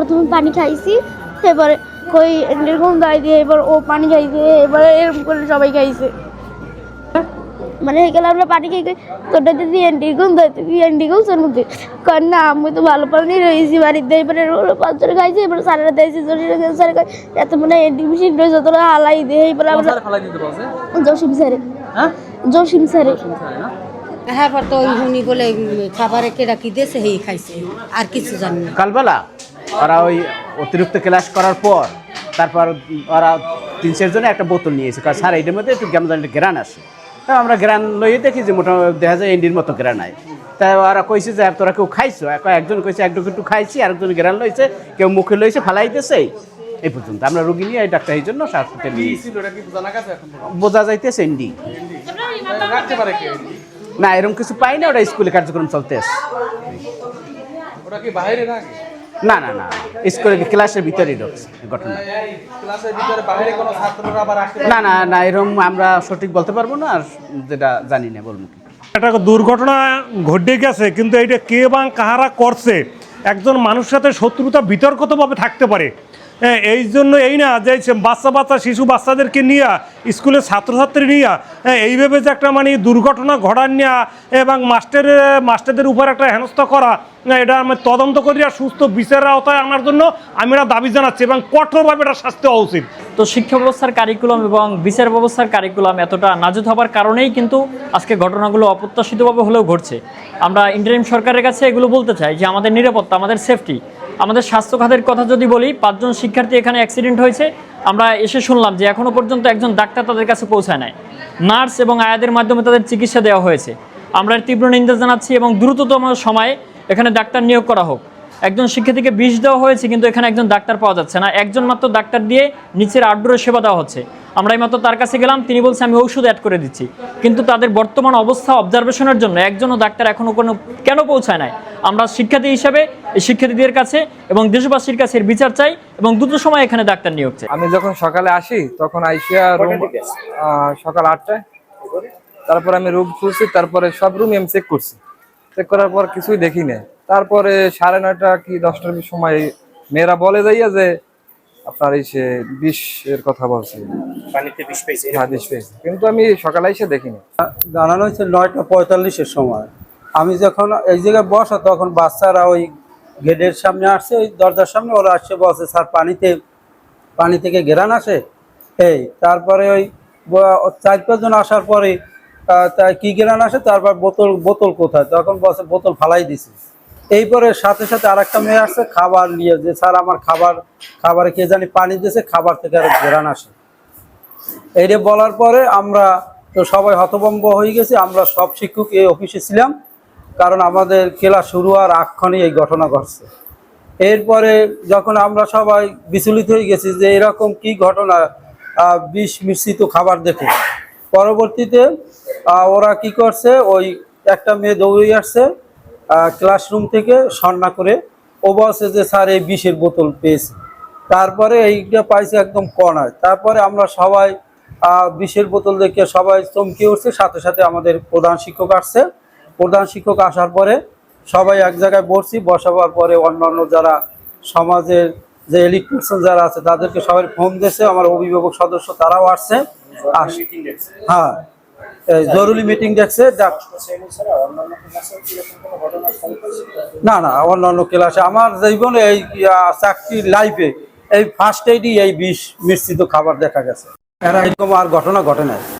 প্রথমে পানি খাইছি এবারে কই এরকম দাঁড়িয়ে দিয়ে এবার ও পানি খাইছে এবারে এরকম করে সবাই খাইছে। মানে গেলে আমরা পানি খাই খাই তোটা দিদি এন্টি গুণ তুই এন্টি গুণছের মধ্যে। কারণ না আমি তো ভালো পানি রয়েছি বাড়িতে এবারে পাঁচজন খাইছে এবার সারা দিয়েছি স্যার খাই এত মানে এন্টি মেশিন রয়েছে তোরা হালাই দিয়ে এবার আমরা ফালাই জসিম স্যারে। হ্যাঁ? জসিম স্যারে। হ্যাঁ পর তো ওই হুনি বলে খাবারে কেডা কি দিয়েছে সেই খাইছে। আর কিছু জানি না। সকালবেলা ওরা ওই অতিরিক্ত ক্লাস করার পর তারপর ওরা তিন চারজনে একটা বোতল নিয়েছে কারণ স্যার এইটার মধ্যে একটু জানি গ্রান আসে তা আমরা গ্রান লইয়ে দেখি যে মোটামুটি দেখা যায় এন্ডির মতো গ্রান আয় তাই ওরা কইছে যে তোরা কেউ খাইছো? এক- একজন কইছে একটু একটু খাইছি। আরেকজন গ্রান লইছে কেউ মুখে লইছে ফালাইতেছে এই পর্যন্ত আমরা রুগী নিয়ে ডাক্তার এই জন্য এখন বোঝা যাইতেছে এন্ডি। না এরকম কিছু পাই না ওটা স্কুলে কার্যক্রম চলতে আছে ওটা কি বাইরে থাকে না না না স্কুলে ক্লাসের ভিতরেই ঘটনা। এই ক্লাসের ভিতরে বাইরে কোনো ছাত্ররা আবার রাখতে না না না এরকম আমরা সঠিক বলতে পারব না আর যেটা জানি না বলব কি। একটা দুর্ঘটনা ঘটে গেছে কিন্তু এটা কে বা কাহারা করছে? একজন মানুষের সাথে শত্রুতা বিতর্কতভাবে থাকতে পারে। হ্যাঁ, এই জন্য এই না যে বাচ্চা বাচ্চা শিশু বাচ্চাদেরকে নিয়ে স্কুলের ছাত্রছাত্রী নিয়ে হ্যাঁ, এইভাবে যে একটা মানে দুর্ঘটনা ঘটান নেওয়া এবং মাস্টারের মাস্টারদের উপর একটা হেনস্থা করা এটা আমি তদন্ত করি আর সুস্থ বিচারের আওতায় আনার জন্য আমি এটা দাবি জানাচ্ছি এবং কঠোরভাবে এটা শাস্তি হওয়া উচিত। তো শিক্ষা ব্যবস্থার কারিকুলাম এবং বিচার ব্যবস্থার কারিকুলাম এতটা নাজুক হবার কারণেই কিন্তু আজকে ঘটনাগুলো অপ্রত্যাশিতভাবে হলেও ঘটছে। আমরা ইন্টারিম সরকারের কাছে এগুলো বলতে চাই যে আমাদের নিরাপত্তা আমাদের সেফটি আমাদের স্বাস্থ্য খাতের কথা যদি বলি, পাঁচজন শিক্ষার্থী এখানে অ্যাক্সিডেন্ট হয়েছে। আমরা এসে শুনলাম যে এখনও পর্যন্ত একজন ডাক্তার তাদের কাছে পৌঁছায় নাই। নার্স এবং আয়াদের মাধ্যমে তাদের চিকিৎসা দেওয়া হয়েছে। আমরা তীব্র নিন্দা জানাচ্ছি এবং দ্রুততম সময়ে এখানে ডাক্তার নিয়োগ করা হোক। একজন শিক্ষার্থীকে বিষ দেওয়া হয়েছে, কিন্তু এখানে একজন ডাক্তার পাওয়া যাচ্ছে না। একজন মাত্র ডাক্তার দিয়ে নিচের আউটডোরে সেবা দেওয়া হচ্ছে। আমরা এই মাত্র তার কাছে গেলাম, তিনি বলছে, আমি ঔষধ অ্যাড করে দিচ্ছি। কিন্তু তাদের বর্তমান অবস্থা অবজারভেশনের জন্য একজনও ডাক্তার এখনও কোনো কেন পৌঁছায় নাই? আমরা শিক্ষার্থী হিসাবে এই শিক্ষার্থীদের কাছে এবং দেশবাসীর কাছে এর বিচার চাই এবং দ্রুত সময় এখানে ডাক্তার নিয়োগ চাই। আমি যখন সকালে আসি তখন আইসিয়া রুম আহ, সকাল আটটায়। তারপর আমি রুম খুলছি তারপরে সব রুম আমি চেক করছি। চেক করার পর কিছুই দেখি নাই। তারপরে সাড়ে নয়টা কি দশটার সময় মেয়েরা বলে যাইয়া যে আপনার এই সে বিষ এর কথা বলছে। পানিতে বিষ পেয়েছে হ্যাঁ বিষ পেয়েছে। কিন্তু আমি সকালে এসে দেখিনি। জানানো হয়েছে নয়টা পঁয়তাল্লিশের সময়। আমি যখন এই জায়গায় বসা, তখন বাচ্চারা ওই গেটের সামনে আসছে, ওই দরজার সামনে, ওরা আসছে বসে স্যার, পানিতে, পানি থেকে ঘেরান আসে? এই, তারপরে ওই চার পাঁচজন আসার পরে কি ঘেরান আসে? তারপর বোতল বোতল কোথায়? তখন বসে বোতল ফালাই দিছে। এই পরে সাথে সাথে আরেকটা মেয়ে আসছে, খাবার নিয়ে যে, স্যার, আমার খাবার, খাবারে কে জানি পানি দিয়েছে খাবার থেকে আর ঘেরান আসে। এইটা বলার পরে আমরা তো সবাই হতভম্ব হয়ে গেছি, আমরা সব শিক্ষক এই অফিসে ছিলাম। কারণ আমাদের ক্লাস শুরু হওয়ার আক্ষণে এই ঘটনা ঘটছে। এরপরে যখন আমরা সবাই বিচলিত হয়ে গেছি যে এরকম কি ঘটনা বিষ মিশ্রিত খাবার দেখে। পরবর্তীতে ওরা কি করছে, ওই একটা মেয়ে দৌড়ে আসছে ক্লাসরুম থেকে সন্না করে। ও বলছে যে, স্যার, এই বিষের বোতল পেয়েছে। তারপরে এইটা পাইছে একদম কর্নার তারপরে আমরা সবাই বিষের বোতল দেখে সবাই চমকে উঠছে। সাথে সাথে আমাদের প্রধান শিক্ষক আসছে। প্রধান শিক্ষক আসার পরে সবাই এক জায়গায় বসছি বসাবার পরে অন্যান্য যারা সমাজের যে এলিট পার্সন যারা আছে তাদেরকে সবাই ফোন দিয়েছে আমার অভিভাবক সদস্য তারাও আসছে। আস- হ্যাঁ এই জরুরি মিটিং দেখছে না না অন্যান্য ক্লাসে আমার জীবনে এই চাকরির লাইফে এই ফার্স্ট এইডই এই বিষ মিশ্রিত খাবার দেখা গেছে। এরা এরকম আর ঘটনা ঘটে নাই।